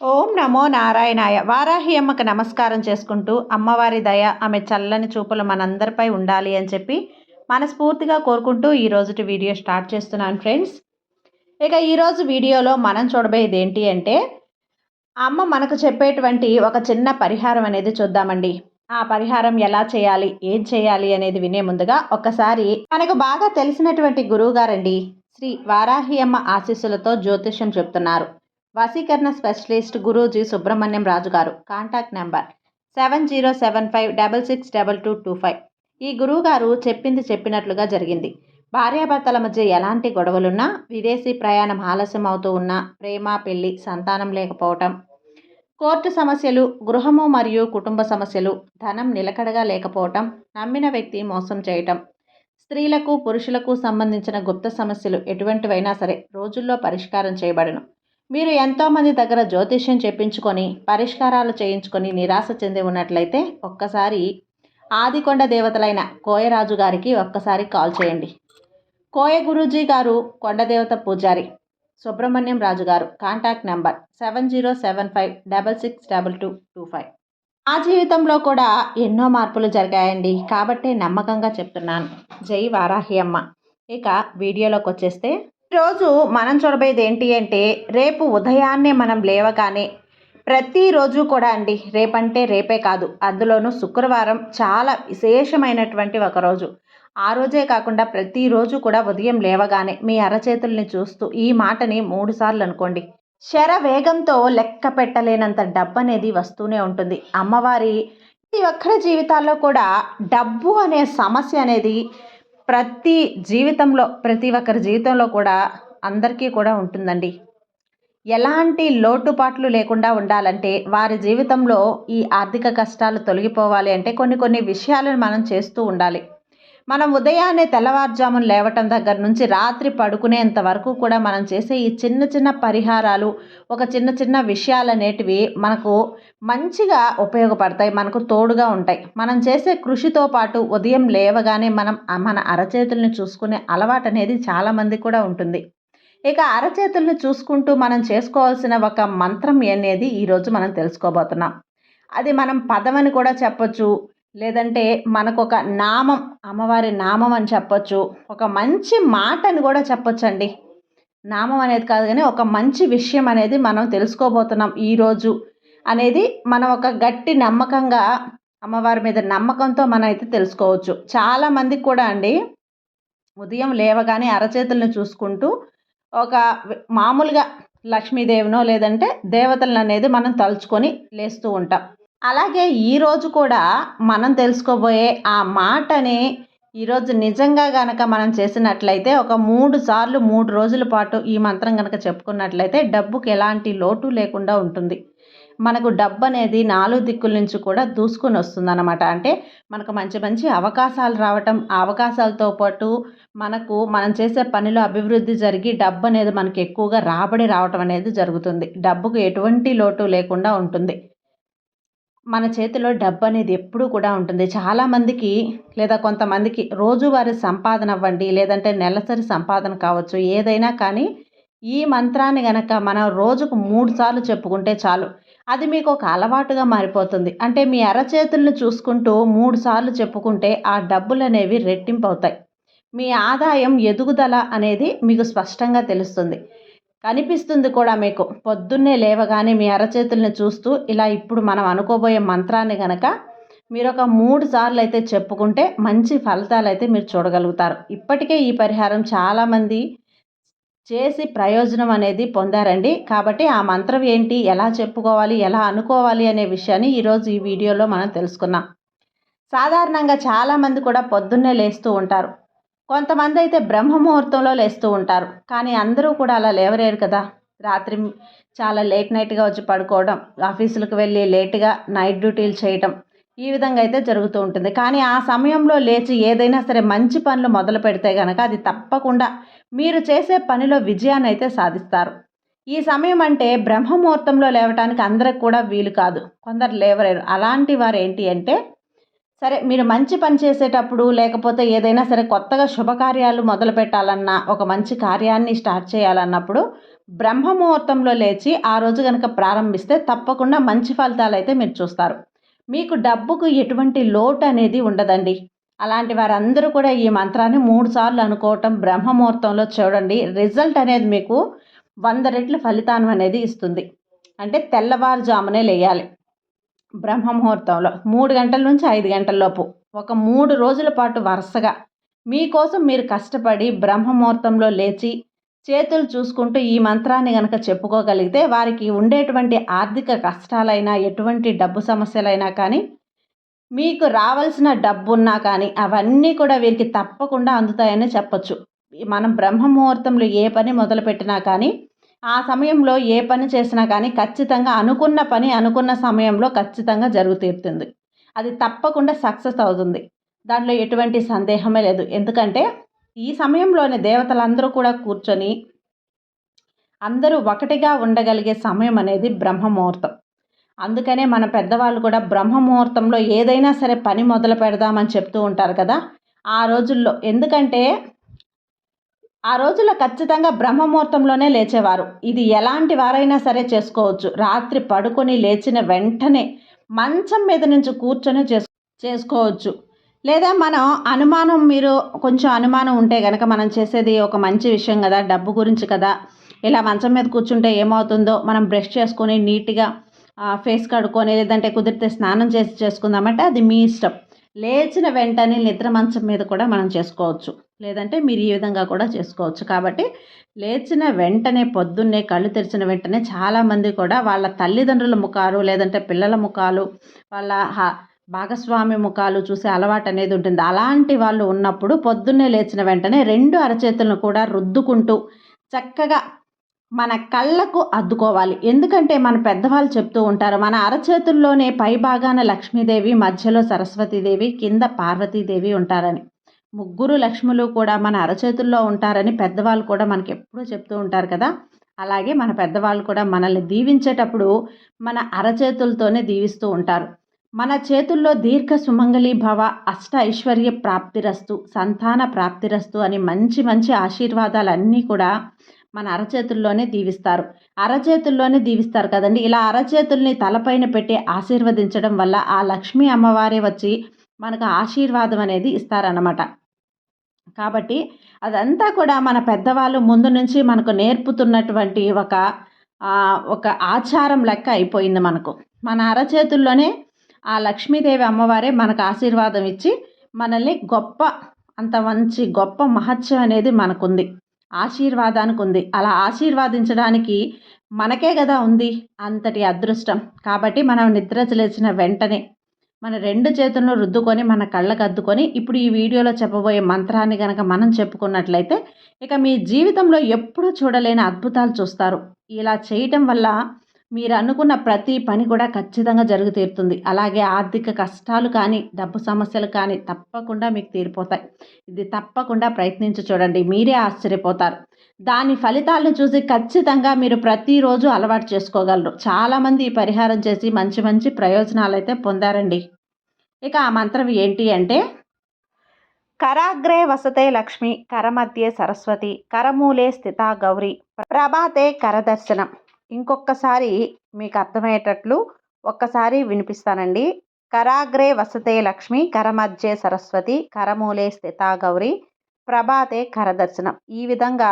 ఓం నమో నారాయణాయ. వారాహి అమ్మకు నమస్కారం చేసుకుంటూ అమ్మవారి దయ ఆమె చల్లని చూపులు మనందరిపై ఉండాలి అని చెప్పి మనస్ఫూర్తిగా కోరుకుంటూ ఈ రోజుటి వీడియో స్టార్ట్ చేస్తున్నాను ఫ్రెండ్స్. ఇక ఈరోజు వీడియోలో మనం చూడబోయేది ఏంటి అంటే అమ్మ మనకు చెప్పేటువంటి ఒక చిన్న పరిహారం అనేది చూద్దామండి. ఆ పరిహారం ఎలా చేయాలి ఏం చేయాలి అనేది వినే ముందుగా ఒక్కసారి మనకు బాగా తెలిసినటువంటి గురువు గారండి శ్రీ వారాహి అమ్మ ఆశీస్సులతో జ్యోతిష్యం చెప్తున్నారు. వసీకరణ specialist Guruji Subrahmanyam Raju garu. Contact number seven zero seven five double six double two two five. ఈ గురువు గారు చెప్పింది చెప్పినట్లుగా జరిగింది. భార్యాభర్తల మధ్య ఎలాంటి గొడవలున్నా విదేశీ ప్రయాణం ఆలస్యం అవుతూ ఉన్నా ప్రేమ పెళ్ళి సంతానం లేకపోవటం కోర్టు సమస్యలు గృహము మరియు కుటుంబ సమస్యలు ధనం నిలకడగా లేకపోవటం నమ్మిన వ్యక్తి మోసం చేయటం స్త్రీలకు పురుషులకు సంబంధించిన గుప్త సమస్యలు ఎటువంటివైనా సరే రోజుల్లో పరిష్కారం చేయబడను. మీరు ఎంతోమంది దగ్గర జ్యోతిష్యం చెప్పించుకొని పరిష్కారాలు చేయించుకొని నిరాశ చెంది ఉన్నట్లయితే ఒక్కసారి ఆదికొండ దేవతలైన కోయరాజు గారికి ఒక్కసారి కాల్ చేయండి. కోయ గురూజీ గారు కొండదేవత పూజారి Subrahmanyam Raju garu. Contact number seven zero seven five double six double two two five. ఆ జీవితంలో కూడా ఎన్నో మార్పులు జరిగాయండి. కాబట్టే నమ్మకంగా చెప్తున్నాను. జై వారాహి అమ్మ. ఇక వీడియోలోకి వచ్చేస్తే ఈరోజు మనం చూడబోయేది ఏంటి అంటే రేపు ఉదయాన్నే మనం లేవగానే ప్రతిరోజు కూడా అండి రేపంటే రేపే కాదు. అందులోనూ శుక్రవారం చాలా విశేషమైనటువంటి ఒక రోజు. ఆ రోజే కాకుండా ప్రతిరోజు కూడా ఉదయం లేవగానే మీ అరచేతుల్ని చూస్తూ ఈ మాటని మూడుసార్లు అనుకోండి. శర వేగంతో లెక్క పెట్టలేనంత డబ్బు అనేది వస్తూనే ఉంటుంది. అమ్మవారి ప్రతి ఒక్కరి జీవితాల్లో కూడా డబ్బు అనే సమస్య అనేది ప్రతి జీవితంలో ప్రతి ఒక్కరి జీవితంలో కూడా అందరికీ కూడా ఉంటుందండి. ఎలాంటి లోటుపాట్లు లేకుండా ఉండాలంటే వారి జీవితంలో ఈ ఆర్థిక కష్టాలు తొలగిపోవాలి అంటే కొన్ని కొన్ని విషయాలను మనం చేస్తూ ఉండాలి. మనం ఉదయాన్నే తెల్లవారుజామున లేవటం దగ్గర నుంచి రాత్రి పడుకునేంత వరకు కూడా మనం చేసే ఈ చిన్న చిన్న పరిహారాలు ఒక చిన్న చిన్న విషయాలు అనేటివి మనకు మంచిగా ఉపయోగపడతాయి మనకు తోడుగా ఉంటాయి. మనం చేసే కృషితో పాటు ఉదయం లేవగానే మనం మన అరచేతుల్ని చూసుకునే అలవాటు అనేది చాలామంది కూడా ఉంటుంది. ఇక అరచేతుల్ని చూసుకుంటూ మనం చేసుకోవాల్సిన ఒక మంత్రం అనేది ఈరోజు మనం తెలుసుకోబోతున్నాం. అది మనం పదమని కూడా చెప్పొచ్చు. లేదంటే మనకు ఒక నామం అమ్మవారి నామం అని చెప్పొచ్చు. ఒక మంచి మాట అని కూడా చెప్పొచ్చండి. నామం అనేది కాదు కానీ ఒక మంచి విషయం అనేది మనం తెలుసుకోబోతున్నాం ఈరోజు అనేది మనం ఒక గట్టి నమ్మకంగా అమ్మవారి మీద నమ్మకంతో మనం అయితే తెలుసుకోవచ్చు చాలామందికి కూడా అండి ఉదయం లేవగానే అరచేతులను చూసుకుంటూ ఒక మామూలుగా లక్ష్మీదేవినో లేదంటే దేవతలను అనేది మనం తలుచుకొని లేస్తూ ఉంటాం. అలాగే ఈరోజు కూడా మనం తెలుసుకోబోయే ఆ మాటని ఈరోజు నిజంగా గనక మనం చేసినట్లయితే ఒక మూడు సార్లు మూడు రోజుల పాటు ఈ మంత్రం కనుక చెప్పుకున్నట్లయితే డబ్బుకి ఎలాంటి లోటు లేకుండా ఉంటుంది. మనకు డబ్బు అనేది నాలుగు దిక్కుల నుంచి కూడా దూసుకొని వస్తుంది అనమాట అంటే మనకు మంచి మంచి అవకాశాలు రావటం ఆ అవకాశాలతో పాటు మనకు మనం చేసే పనిలో అభివృద్ధి జరిగి డబ్బు అనేది మనకి ఎక్కువగా రాబడి రావటం అనేది జరుగుతుంది. డబ్బుకు ఎటువంటి లోటు లేకుండా ఉంటుంది. మన చేతిలో డబ్బు అనేది ఎప్పుడూ కూడా ఉంటుంది. చాలామందికి లేదా కొంతమందికి రోజువారి సంపాదన అవ్వండి లేదంటే నెలసరి సంపాదన కావచ్చు ఏదైనా కానీ ఈ మంత్రాన్ని గనక మనం రోజుకు మూడు సార్లు చెప్పుకుంటే చాలు. అది మీకు ఒక అలవాటుగా మారిపోతుంది. అంటే మీ అరచేతులను చూసుకుంటూ మూడు సార్లు చెప్పుకుంటే ఆ డబ్బులు అనేవి రెట్టింపు అవుతాయి మీ ఆదాయం ఎదుగుదల అనేది మీకు స్పష్టంగా తెలుస్తుంది. కనిపిస్తుంది కూడా మీకు. పొద్దున్నే లేవగానే మీ అరచేతుల్ని చూస్తూ ఇలా ఇప్పుడు మనం అనుకోబోయే మంత్రాన్ని కనుక మీరు ఒక మూడు సార్లు అయితే చెప్పుకుంటే మంచి ఫలితాలు అయితే మీరు చూడగలుగుతారు. ఇప్పటికే ఈ పరిహారం చాలామంది చేసి ప్రయోజనం అనేది పొందారండి. కాబట్టి ఆ మంత్రం ఏంటి ఎలా చెప్పుకోవాలి ఎలా అనుకోవాలి అనే విషయాన్ని ఈరోజు ఈ వీడియోలో మనం తెలుసుకున్నాం సాధారణంగా చాలామంది కూడా పొద్దున్నే లేస్తూ ఉంటారు. కొంతమంది అయితే బ్రహ్మ ముహూర్తంలో లేస్తూ ఉంటారు. కానీ అందరూ కూడా అలా లేవలేరు కదా. రాత్రి చాలా లేట్ నైట్గా వచ్చి పడుకోవడం ఆఫీసులకు వెళ్ళి లేట్గా నైట్ డ్యూటీలు చేయటం ఈ విధంగా అయితే జరుగుతూ ఉంటుంది. కానీ ఆ సమయంలో లేచి ఏదైనా సరే మంచి పనులు మొదలు పెడితే కనుక అది తప్పకుండా మీరు చేసే పనిలో విజయాన్ని అయితే సాధిస్తారు. ఈ సమయం అంటే బ్రహ్మముహూర్తంలో లేవటానికి అందరికి కూడా వీలు కాదు. కొందరు లేవలేరు అలాంటి వారు ఏంటి అంటే సరే మీరు మంచి పని చేసేటప్పుడు లేకపోతే ఏదైనా సరే కొత్తగా శుభకార్యాలు మొదలు పెట్టాలన్నా ఒక మంచి కార్యాన్ని స్టార్ట్ చేయాలన్నప్పుడు బ్రహ్మముహూర్తంలో లేచి ఆ రోజు కనుక ప్రారంభిస్తే తప్పకుండా మంచి ఫలితాలు అయితే మీరు చూస్తారు. మీకు డబ్బుకు ఎటువంటి లోటు అనేది ఉండదండి. అలాంటి వారందరూ కూడా ఈ మంత్రాన్ని మూడు సార్లు అనుకోవటం బ్రహ్మ ముహూర్తంలో చూడండి రిజల్ట్ అనేది మీకు వంద రెట్ల ఫలితాన్ని అనేది ఇస్తుంది. అంటే తెల్లవారుజామునే లేయాలి. బ్రహ్మ ముహూర్తంలో మూడు గంటల నుంచి ఐదు గంటల లోపు ఒక మూడు రోజుల పాటు వరుసగా. మీకోసం మీరు కష్టపడి బ్రహ్మ ముహూర్తంలో లేచి చేతులు చూసుకుంటూ ఈ మంత్రాన్ని కనుక చెప్పుకోగలిగితే వారికి ఉండేటువంటి ఆర్థిక కష్టాలైనా ఎటువంటి డబ్బు సమస్యలైనా కానీ మీకు రావాల్సిన డబ్బు ఉన్నా కానీ అవన్నీ కూడా వీరికి తప్పకుండా అందుతాయని చెప్పొచ్చు. మనం బ్రహ్మ ముహూర్తంలో ఏ పని మొదలుపెట్టినా కానీ ఆ సమయంలో ఏ పని చేసినా కానీ ఖచ్చితంగా అనుకున్న పని అనుకున్న సమయంలో ఖచ్చితంగా జరుగుతీరుతుంది అది తప్పకుండా సక్సెస్ అవుతుంది. దాంట్లో ఎటువంటి సందేహమే లేదు. ఎందుకంటే ఈ సమయంలోనే దేవతలందరూ కూడా కూర్చొని అందరూ ఒకటిగా ఉండగలిగే సమయం అనేది బ్రహ్మ ముహూర్తం అందుకనే మన పెద్దవాళ్ళు కూడా బ్రహ్మ ముహూర్తంలో ఏదైనా సరే పని మొదలు పెడదామని చెప్తూ ఉంటారు కదా. ఆ రోజుల్లో ఎందుకంటే ఆ రోజుల్లో ఖచ్చితంగా బ్రహ్మముహూర్తంలోనే లేచేవారు. ఇది ఎలాంటి వారైనా సరే చేసుకోవచ్చు. రాత్రి పడుకొని లేచిన వెంటనే మంచం మీద నుంచి కూర్చొని చేసు చేసుకోవచ్చు. లేదా మనం అనుమానం మీరు కొంచెం అనుమానం ఉంటే కనుక మనం చేసేది ఒక మంచి విషయం కదా డబ్బు గురించి కదా. ఇలా మంచం మీద కూర్చుంటే ఏమవుతుందో మనం బ్రష్ చేసుకొని నీట్గా ఫేస్ కడుక్కొని లేదంటే కుదిరితే స్నానం చేసి చేసుకుందామంటే అది మీ ఇష్టం. లేచిన వెంటనే నిద్ర మంచం మీద కూడా మనం చేసుకోవచ్చు. లేదంటే మీరు ఈ విధంగా కూడా చేసుకోవచ్చు. కాబట్టి లేచిన వెంటనే పొద్దున్నే కళ్ళు తెరిచిన వెంటనే చాలామంది కూడా వాళ్ళ తల్లిదండ్రుల ముఖాలు లేదంటే పిల్లల ముఖాలు వాళ్ళ భాగస్వామి ముఖాలు చూసే అలవాటు అనేది ఉంటుంది. అలాంటి వాళ్ళు ఉన్నప్పుడు పొద్దున్నే లేచిన వెంటనే రెండు అరచేతులను కూడా రుద్దుకుంటూ చక్కగా మన కళ్ళకు అద్దుకోవాలి. ఎందుకంటే మన పెద్దవాళ్ళు చెప్తూ ఉంటారు మన అరచేతుల్లోనే పై భాగాన లక్ష్మీదేవి మధ్యలో సరస్వతీదేవి కింద పార్వతీదేవి ఉంటారని. ముగ్గురు లక్ష్ములు కూడా మన అరచేతుల్లో ఉంటారని పెద్దవాళ్ళు కూడా మనకి ఎప్పుడూ చెప్తూ ఉంటారు కదా. అలాగే మన పెద్దవాళ్ళు కూడా మనల్ని దీవించేటప్పుడు మన అరచేతులతోనే దీవిస్తూ ఉంటారు. మన చేతుల్లో దీర్ఘ సుమంగళి భవ అష్ట ఐశ్వర్య ప్రాప్తిరస్తు సంతాన ప్రాప్తిరస్తు అని మంచి మంచి ఆశీర్వాదాలన్నీ కూడా మన అరచేతుల్లోనే దీవిస్తారు. అరచేతుల్లోనే దీవిస్తారు కదండి. ఇలా అరచేతుల్ని తలపైన పెట్టి ఆశీర్వదించడం వల్ల ఆ లక్ష్మీ అమ్మవారే వచ్చి మనకు ఆశీర్వాదం అనేది ఇస్తారన్నమాట. కాబట్టి అదంతా కూడా మన పెద్దవాళ్ళు ముందు నుంచి మనకు నేర్పుతున్నటువంటి ఒక ఒక ఆచారం లెక్క అయిపోయింది మనకు. మన అరచేతుల్లోనే ఆ లక్ష్మీదేవి అమ్మవారే మనకు ఆశీర్వాదం ఇచ్చి మనల్ని గొప్ప అంత మంచి గొప్ప మహత్యం అనేది మనకుంది. ఆశీర్వాదానికి ఉంది. అలా ఆశీర్వాదించడానికి మనకే కదా ఉంది అంతటి అదృష్టం. కాబట్టి మనం నిద్ర లేచిన వెంటనే మన రెండు చేతులను రుద్దుకొని మన కళ్ళకు అద్దుకొని ఇప్పుడు ఈ వీడియోలో చెప్పబోయే మంత్రాన్ని కనుక మనం చెప్పుకున్నట్లయితే ఇక మీ జీవితంలో ఎప్పుడూ చూడలేని అద్భుతాలు చూస్తారు. ఇలా చేయటం వల్ల మీరు అనుకున్న ప్రతి పని కూడా ఖచ్చితంగా జరుగు తీరుతుంది. అలాగే ఆర్థిక కష్టాలు కానీ డబ్బు సమస్యలు కానీ తప్పకుండా మీకు తీరిపోతాయి. ఇది తప్పకుండా ప్రయత్నించి చూడండి. మీరే ఆశ్చర్యపోతారు. దాని ఫలితాలను చూసి ఖచ్చితంగా మీరు ప్రతిరోజు అలవాటు చేసుకోగలరు. చాలామంది ఈ పరిహారం చేసి మంచి మంచి ప్రయోజనాలు అయితే పొందారండి. ఇక ఆ మంత్రం ఏంటి అంటే కరాగ్రే వసతే లక్ష్మి కరమధ్యే సరస్వతి కరమూలే స్థిత గౌరి ప్రభాతే కరదర్శనం ఇంకొకసారి మీకు అర్థమయ్యేటట్లు ఒక్కసారి వినిపిస్తానండి. కరాగ్రే వసతే లక్ష్మి కరమధ్యే సరస్వతి కరమూలే స్థితా గౌరి ప్రభాతే కరదర్శనం ఈ విధంగా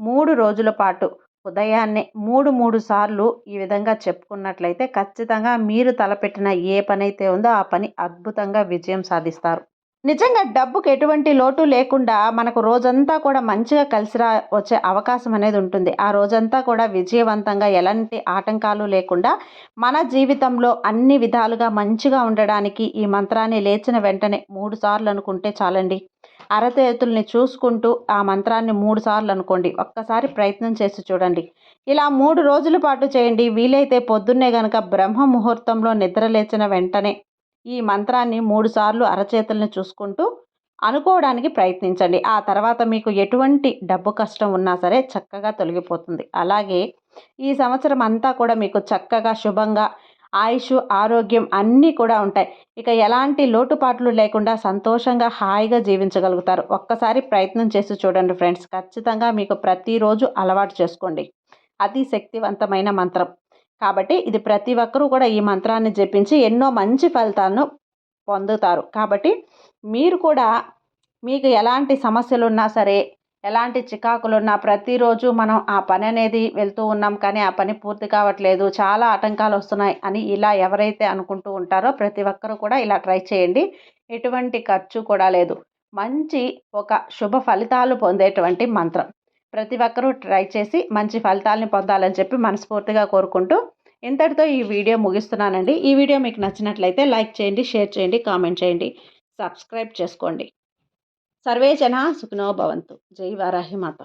మూడు రోజుల పాటు ఉదయాన్నే మూడు మూడు సార్లు ఈ విధంగా చెప్పుకున్నట్లయితే ఖచ్చితంగా మీరు తలపెట్టిన ఏ పని అయితే ఉందో ఆ పని అద్భుతంగా విజయం సాధిస్తారు. నిజంగా డబ్బుకి ఎటువంటి లోటు లేకుండా మనకు రోజంతా కూడా మంచిగా కలిసి రా వచ్చే అవకాశం అనేది ఉంటుంది. ఆ రోజంతా కూడా విజయవంతంగా ఎలాంటి ఆటంకాలు లేకుండా మన జీవితంలో అన్ని విధాలుగా మంచిగా ఉండడానికి ఈ మంత్రాన్ని లేచిన వెంటనే మూడు సార్లు అనుకుంటే చాలండి. అరచేతుల్ని చూసుకుంటూ ఆ మంత్రాన్ని మూడు సార్లు అనుకోండి. ఒక్కసారి ప్రయత్నం చేసి చూడండి. ఇలా మూడు రోజుల పాటు చేయండి. వీలైతే పొద్దున్నే గనక బ్రహ్మ ముహూర్తంలో నిద్ర లేచిన వెంటనే ఈ మంత్రాన్ని మూడుసార్లు అరచేతులను చూసుకుంటూ అనుకోవడానికి ప్రయత్నించండి. ఆ తర్వాత మీకు ఎటువంటి డబ్బు కష్టం ఉన్నా సరే చక్కగా తొలగిపోతుంది. అలాగే ఈ సంవత్సరం అంతా కూడా మీకు చక్కగా శుభంగా ఆయుష్ ఆరోగ్యం అన్నీ కూడా ఉంటాయి. ఇక ఎలాంటి లోటుపాట్లు లేకుండా సంతోషంగా హాయిగా జీవించగలుగుతారు. ఒక్కసారి ప్రయత్నం చేసి చూడండి ఫ్రెండ్స్. ఖచ్చితంగా మీకు ప్రతిరోజు అలవాటు చేసుకోండి. అతి శక్తివంతమైన మంత్రం. కాబట్టి ఇది ప్రతి ఒక్కరూ కూడా ఈ మంత్రాన్ని జపించి ఎన్నో మంచి ఫలితాలను పొందుతారు. కాబట్టి మీరు కూడా మీకు ఎలాంటి సమస్యలు ఉన్నా సరే ఎలాంటి చికాకులు ఉన్నా ప్రతిరోజు మనం ఆ పని అనేది వెళ్తూ ఉన్నాం కానీ ఆ పని పూర్తి కావట్లేదు చాలా ఆటంకాలు వస్తున్నాయి అని ఇలా ఎవరైతే అనుకుంటూ ఉంటారో ప్రతి ఒక్కరూ కూడా ఇలా ట్రై చేయండి. ఎటువంటి ఖర్చు కూడా లేదు. మంచి ఒక శుభ ఫలితాలు పొందేటువంటి మంత్రం. ప్రతి ఒక్కరూ ట్రై చేసి మంచి ఫలితాలని పొందాలని చెప్పి మనస్ఫూర్తిగా కోరుకుంటూ ఇంతటితో ఈ వీడియో ముగిస్తున్నానండి. ఈ వీడియో మీకు నచ్చినట్లయితే లైక్ చేయండి షేర్ చేయండి కామెంట్ చేయండి సబ్స్క్రైబ్ చేసుకోండి. సర్వే జన సుఖినో భవంతు. జై వారాహి మాత.